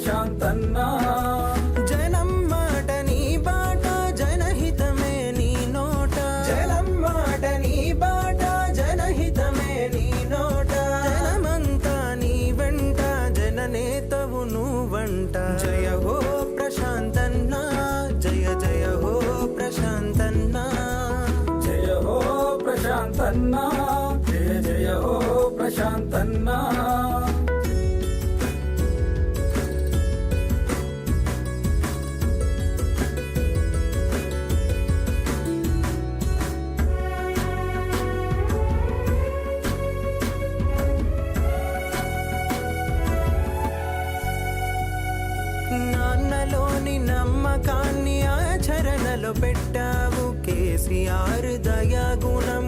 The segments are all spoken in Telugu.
ప్రశాంతన్నా జనం నీ బాట జనహితమే నీ నోట. జనం నీ బాట జనహితమే నీ నోట. జనమంతా నీ వెంట జననేతవు నువ్వంట జయ హో ప్రశాంతన్న జయ జయ హో జయ హో ప్రశాంతన్నా. నమ్మకాన్ని ఆచరణలో పెట్టావు కేసీఆర్ దయా గుణం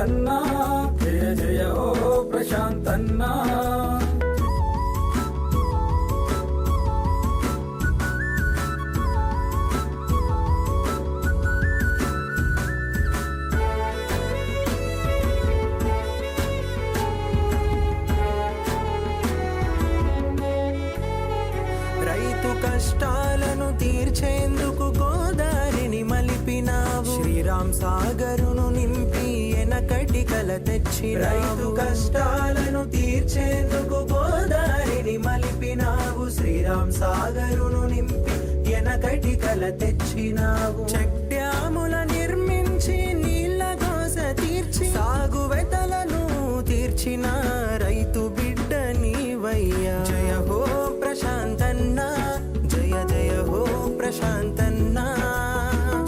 ప్రశాంతన్నా. జయ జయ ఓ ప్రశాంతన్నా. రైతు కష్టాలను తీర్చేందు కల తెచ్చి రైతు కష్టాలను తీర్చేందుకు గోదారిని మలిపినావు. శ్రీరామ్ సాగరును నింపి ఎనకటి కల తెచ్చినావు. చెక్ డ్యాముల నిర్మించి నీళ్ళ కోస తీర్చి సాగు వెతలను తీర్చిన రైతు బిడ్డ నీవయ్యా. జయ హో ప్రశాంతన్న జయ జయ హో ప్రశాంతన్న.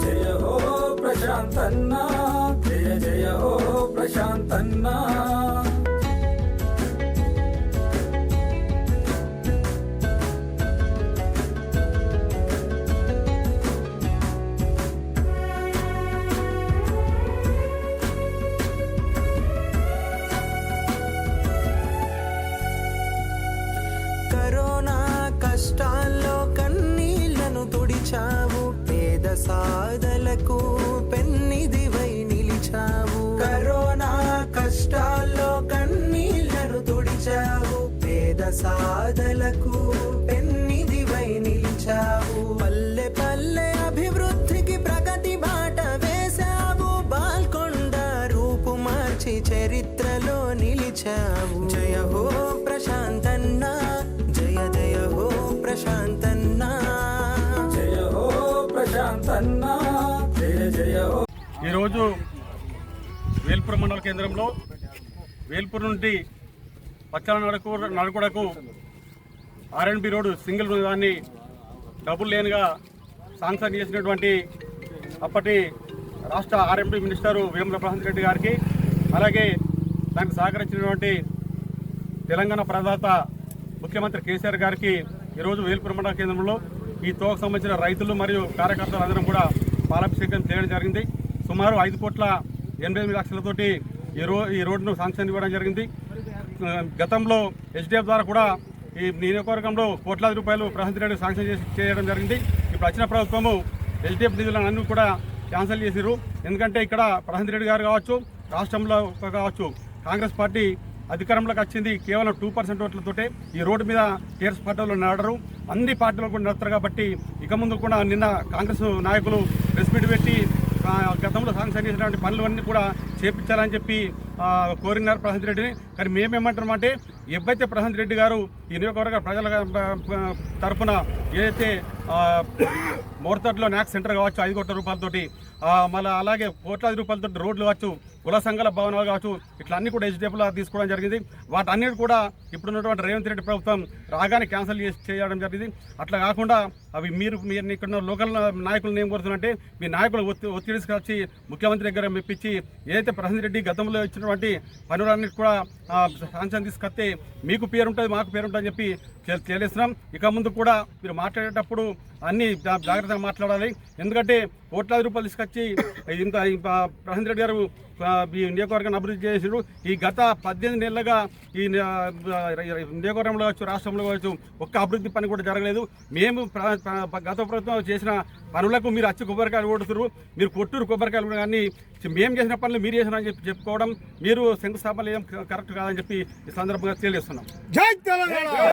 జయ హో ప్రశాంతన్నా. కష్టాల్లో కన్నీళ్ళను తుడిచావు. పేద సాధలకు పెన్నిదివై నిలిచావు. కరోనా కష్టాల్లో కన్నీళ్ళను తుడిచావు. పేద సాధలకు పెన్నిదివై నిలిచావు. పల్లె పల్లె అభివృద్ధికి ప్రగతి బాట వేశావు. బాల్కొండ రూపు మార్చి చరిత్రలో నిలిచావు. ఈరోజు వేల్పూర్ మండల కేంద్రంలో వేల్పూర్ నుండి పచ్చాల నడకు నడకుడకు ఆర్ఎన్బి రోడ్డు సింగిల్ దాన్ని డబుల్ లేన్గా శాంక్షన్ చేసినటువంటి అప్పటి రాష్ట్ర ఆర్ఎంపీ మినిస్టరు వేముల ప్రశాంత్ రెడ్డి గారికి అలాగే దానికి సహకరించినటువంటి తెలంగాణ ప్రదాత ముఖ్యమంత్రి కేసీఆర్ గారికి ఈరోజు వేల్పూర్ మండల కేంద్రంలో ఈ తోకు సంబంధించిన రైతులు మరియు కార్యకర్తలు అందరం కూడా పాలాభిషేకం చేయడం జరిగింది. సుమారు ఐదు కోట్ల ఎనభై ఎనిమిది లక్షలతోటి ఈ రో ఈ రోడ్డును శాంక్షన్ ఇవ్వడం జరిగింది. గతంలో హెచ్డిఎఫ్ ద్వారా కూడా ఈ నియోజకవర్గంలో కోట్లాది రూపాయలు ప్రశాంత్ రెడ్డి శాంక్షన్ చేసి చేయడం జరిగింది. ఇప్పుడు వచ్చిన ప్రభుత్వము హెచ్డిఎఫ్ నిధులను అన్ని కూడా క్యాన్సిల్ చేసిరు ఎందుకంటే ఇక్కడ ప్రశాంత్ రెడ్డి గారు కావచ్చు రాష్ట్రంలో కావచ్చు కాంగ్రెస్ పార్టీ అధికారంలోకి వచ్చింది కేవలం టూ పర్సెంట్ ఓట్లతోటే ఈ రోడ్డు మీద టీఆర్ఎస్ పార్టీలో నడరు అన్ని పార్టీలు కూడా నడతారు కాబట్టి ఇక ముందు కూడా నిన్న కాంగ్రెస్ నాయకులు ప్రెస్ మీట్ పెట్టి గతంలో శాంక్షన్ చేసినటువంటి పనులన్నీ కూడా చేపించాలని చెప్పి కోరినారు ప్రశాంత్ రెడ్డిని. కానీ మేమేమంటున్నామంటే ఎప్పుడైతే ప్రశాంత్ రెడ్డి గారు ఈ నియోజకవర్గ ప్రజల తరఫున తరపున ఏదైతే మోర్తట్లో నాక్ సెంటర్ కావచ్చు ఐదు కోట్ల రూపాయలతోటి మళ్ళీ అలాగే కోట్లాది రూపాయలతో రోడ్లు కావచ్చు కుల సంఘాల భవనాలు కావచ్చు ఇట్లా అన్ని కూడా హెచ్డిఎఫ్లో తీసుకోవడం జరిగింది. వాటన్నిటి కూడా ఇప్పుడున్నటువంటి రేవంత్ రెడ్డి ప్రభుత్వం రాగానే క్యాన్సిల్ చేసి చేయడం జరిగింది. అట్లా కాకుండా అవి మీరు మీరు ఇక్కడ లోకల్ నాయకులను ఏం కోరుతున్నారంటే మీ నాయకులు ఒత్తి ఒత్తిడి తీసుకొచ్చి ముఖ్యమంత్రి దగ్గర మెప్పించి ఏదైతే ప్రశాంత్ రెడ్డి గతంలో ఇచ్చినటువంటి పనులన్నిటి కూడా సాంక్షన్ తీసుకొస్తే మీకు పేరు ఉంటుంది మాకు పేరు ఉంటుంది అని చెప్పి తెలియజేస్తున్నాం ఇక ముందు కూడా మీరు మాట్లాడేటప్పుడు అన్ని జా- జాగ్రత్తగా మాట్లాడాలి. ఎందుకంటే కోట్లాది రూపాయలు తీసుకొచ్చి ఇంత ఇంత ప్రశాంత్ రెడ్డి గారు ఈ నియోజకవర్గాన్ని అభివృద్ధి చేసారు ఈ గత పద్దెనిమిది నెలలుగా ఈ నియోజకవర్గంలో కావచ్చు రాష్ట్రంలో కావచ్చు ఒక్క అభివృద్ధి పని కూడా జరగలేదు. మేము గత ప్రభుత్వం చేసిన పనులకు మీరు అచ్చి కొబ్బరికాయలు కొడుతున్నారు మీరు కొట్టూరు కొబ్బరికాయలు కూడా కానీ మేము చేసిన పనులు మీరు చేసిన అని చెప్పి చెప్పుకోవడం మీరు శంకుస్థాపన ఏం కరెక్ట్ కాదని చెప్పి ఈ సందర్భంగా తెలియజేస్తున్నాం.